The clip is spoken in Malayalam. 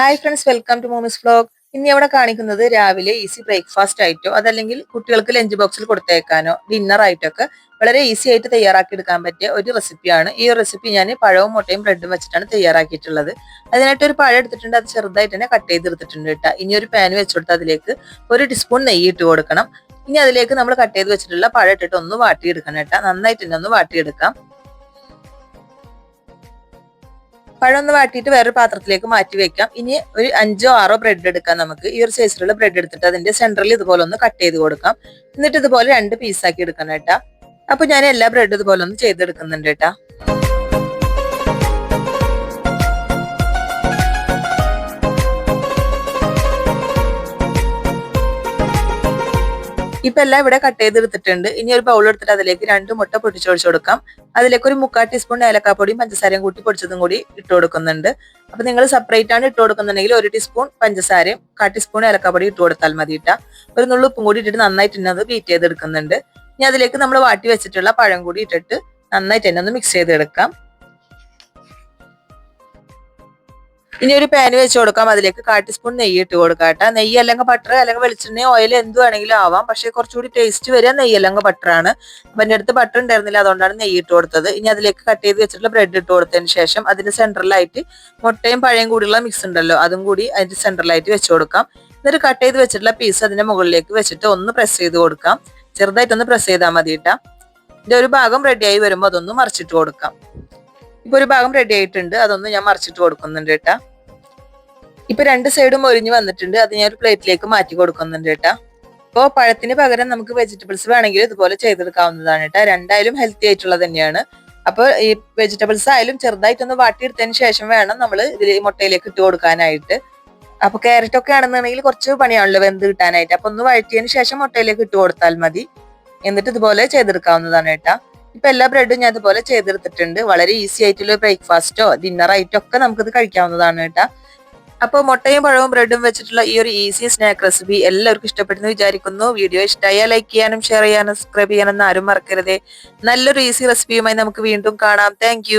Hi friends welcome to mommy's blog ഇനി അവിടെ കാണിക്കുന്നത്? രാവിലെ ഈസി ബ്രേക്ക്ഫാസ്റ്റ് ആയിട്ടോ അതല്ലെങ്കിൽ കുട്ടികൾക്ക് ലഞ്ച് ബോക്സിൽ കൊടുത്തേക്കാനോ ഡിന്നർ ആയിട്ടൊക്കെ വളരെ ഈസി ആയിട്ട് തയ്യാറാക്കി എടുക്കാൻ പറ്റിയ ഒരു റെസിപ്പിയാണ് ഈ റെസിപ്പി ഞാൻ പഴവും മുട്ടയും ബ്രെഡും വെച്ചിട്ടാണ് തയ്യാറാക്കിയിട്ടുള്ളത്. അതിനായിട്ട് ഒരു പഴം എടുത്തിട്ടുണ്ട് അത് ചെറുതായിട്ട് തന്നെ കട്ട് ചെയ്തെടുത്തിട്ടുണ്ട് കേട്ടോ. ഇനി ഒരു പാൻ വെച്ചെടുത്ത് അതിലേക്ക് ഒരു ടീസ്പൂൺ നെയ്യ് ഇട്ട് കൊടുക്കണം. ഇനി അതിലേക്ക് നമ്മൾ കട്ട് ചെയ്ത് വെച്ചിട്ടുള്ള പഴം ഇട്ടിട്ട് ഒന്ന് വാട്ടിയെടുക്കണം കേട്ടോ. നന്നായിട്ട് തന്നെ ഒന്ന് വാട്ടിയെടുക്കാം. പഴം ഒന്ന് വാട്ടിയിട്ട് വേറൊരു പാത്രത്തിലേക്ക് മാറ്റി വെക്കാം. ഇനി ഒരു അഞ്ചോ ആറോ ബ്രെഡ് എടുക്കാം നമുക്ക്. ഈ ഒരു സൈസിലുള്ള ബ്രെഡ് എടുത്തിട്ട് അതിന്റെ സെന്ററിൽ ഇതുപോലെ ഒന്ന് കട്ട് ചെയ്ത് കൊടുക്കാം. എന്നിട്ട് ഇതുപോലെ രണ്ട് പീസാക്കി എടുക്കണം കേട്ടാ. അപ്പൊ ഞാൻ എല്ലാ ബ്രെഡ് ഇതുപോലെ ഒന്ന് ചെയ്തെടുക്കുന്നുണ്ട് കേട്ടാ. ഇപ്പൊ എല്ലാം ഇവിടെ കട്ട് ചെയ്തെടുത്തിട്ടുണ്ട്. ഇനി ഒരു ബൗൾ എടുത്തിട്ട് അതിലേക്ക് രണ്ട് മുട്ട പൊട്ടിച്ചൊഴിച്ചു കൊടുക്കാം. അതിലേക്ക് ഒരു മുക്കാൽ ടീസ്പൂൺ ഏലക്കാപ്പൊടിയും പഞ്ചസാരയും കൂട്ടി പൊടിച്ചതും കൂടി ഇട്ട് കൊടുക്കുന്നുണ്ട്. അപ്പൊ നിങ്ങൾ സെപ്പറേറ്റ് ആണ് ഇട്ട് കൊടുക്കുന്നുണ്ടെങ്കിൽ ഒരു ടീസ്പൂൺ പഞ്ചസാരയും കാൽ ടീസ്പൂൺ ഏലക്കാപ്പൊടി ഇട്ട് കൊടുത്താൽ മതി ഇട്ടാ ഒരു നുള്ളുപ്പും കൂടി ഇട്ടിട്ട് നന്നായിട്ട് തന്നെ അത് ബീറ്റ് ചെയ്തെടുക്കുന്നുണ്ട്. ഇനി അതിലേക്ക് നമ്മൾ വാട്ടി വെച്ചിട്ടുള്ള പഴം കൂടി ഇട്ടിട്ട് നന്നായിട്ട് തന്നെ ഒന്ന് മിക്സ് ചെയ്തെടുക്കാം. ഇനി ഒരു പാൻ വെച്ച് കൊടുക്കാം. അതിലേക്ക് കാ ടീസ്പൂൺ നെയ്യ് ഇട്ട് കൊടുക്കാട്ട നെയ്യ് അല്ലെങ്കിൽ ബട്ടർ അല്ലെങ്കിൽ വെളിച്ചെണ്ണ ഓയിൽ എന്ത് വേണമെങ്കിലും ആവാം. പക്ഷെ കുറച്ചുകൂടി ടേസ്റ്റ് വരിക നെയ്യ് അല്ലെങ്കിൽ ബട്ടറാണ് അപ്പൊ എന്റെ അടുത്ത് ബട്ടർ ഉണ്ടായിരുന്നില്ല. അതുകൊണ്ടാണ് നെയ്യ് ഇട്ട് കൊടുത്തത്. ഇനി അതിലേക്ക് കട്ട് ചെയ്ത് വെച്ചിട്ടുള്ള ബ്രെഡ് ഇട്ട് കൊടുത്തതിന് ശേഷം അതിന് സെൻട്രലായിട്ട് മുട്ടയും പഴയും കൂടിയുള്ള മിക്സ് ഉണ്ടല്ലോ. അതും കൂടി അതിന്റെ സെൻട്രലായിട്ട് വെച്ച് കൊടുക്കാം. എന്നിട്ട് കട്ട് ചെയ്ത് വെച്ചിട്ടുള്ള പീസ് അതിന്റെ മുകളിലേക്ക് വെച്ചിട്ട് ഒന്ന് പ്രസ് ചെയ്ത് കൊടുക്കാം. ചെറുതായിട്ടൊന്ന് പ്രസ് ചെയ്താൽ മതി കേട്ടാ. ഇതിന്റെ ഒരു ഭാഗം റെഡിയായി വരുമ്പോൾ അതൊന്ന് മറിച്ചിട്ട് കൊടുക്കാം. ഇപ്പൊ ഒരു ഭാഗം റെഡി ആയിട്ടുണ്ട്. അതൊന്ന് ഞാൻ മറിച്ചിട്ട് കൊടുക്കുന്നുണ്ട് കേട്ടാ. ഇപ്പൊ രണ്ട് സൈഡും ഒരിഞ്ഞു വന്നിട്ടുണ്ട്. അത് ഞാൻ ഒരു പ്ലേറ്റിലേക്ക് മാറ്റി കൊടുക്കുന്നുണ്ട് കേട്ടാ. അപ്പോൾ പഴത്തിന് പകരം നമുക്ക് വെജിറ്റബിൾസ് വേണമെങ്കിൽ ഇതുപോലെ ചെയ്തെടുക്കാവുന്നതാണ് കേട്ടോ. രണ്ടായാലും ഹെൽത്തി ആയിട്ടുള്ളത് തന്നെയാണ്. അപ്പോൾ ഈ വെജിറ്റബിൾസ് ആയാലും ചെറുതായിട്ടൊന്ന് വാട്ടിയെടുത്തതിന് ശേഷം വേണം നമ്മൾ ഇതിൽ മുട്ടയിലേക്ക് ഇട്ട് കൊടുക്കാനായിട്ട്. അപ്പൊ ക്യാരറ്റ് ഒക്കെ ആണെന്നുണ്ടെങ്കിൽ കുറച്ച് പണിയാണല്ലോ വെന്ത് കിട്ടാനായിട്ട്. അപ്പൊ ഒന്ന് വഴറ്റിയതിന് ശേഷം മുട്ടയിലേക്ക് ഇട്ട് കൊടുത്താൽ മതി. എന്നിട്ട് ഇതുപോലെ ചെയ്തെടുക്കാവുന്നതാണ് കേട്ടാ. ഇപ്പൊ എല്ലാ ബ്രെഡും ഞാൻ ഇതുപോലെ ചെയ്തെടുത്തിട്ടുണ്ട്. വളരെ ഈസി ആയിട്ടുള്ള ബ്രേക്ക്ഫാസ്റ്റോ ഡിന്നർ ആയിട്ടോ ഒക്കെ നമുക്കിത് കഴിക്കാവുന്നതാണ് കേട്ടാ. അപ്പോൾ മുട്ടയും പഴവും ബ്രെഡും വെച്ചിട്ടുള്ള ഈ ഒരു ഈസി സ്നാക്ക് റെസിപ്പി എല്ലാവർക്കും ഇഷ്ടപ്പെടുന്നു വിചാരിക്കുന്നു. വീഡിയോ ഇഷ്ടമായാൽ ലൈക്ക് ചെയ്യാനും ഷെയർ ചെയ്യാനും സബ്സ്ക്രൈബ് ചെയ്യാനും ആരും മറക്കരുതേ. നല്ലൊരു ഈസി റെസിപ്പിയുമായി നമുക്ക് വീണ്ടും കാണാം. താങ്ക്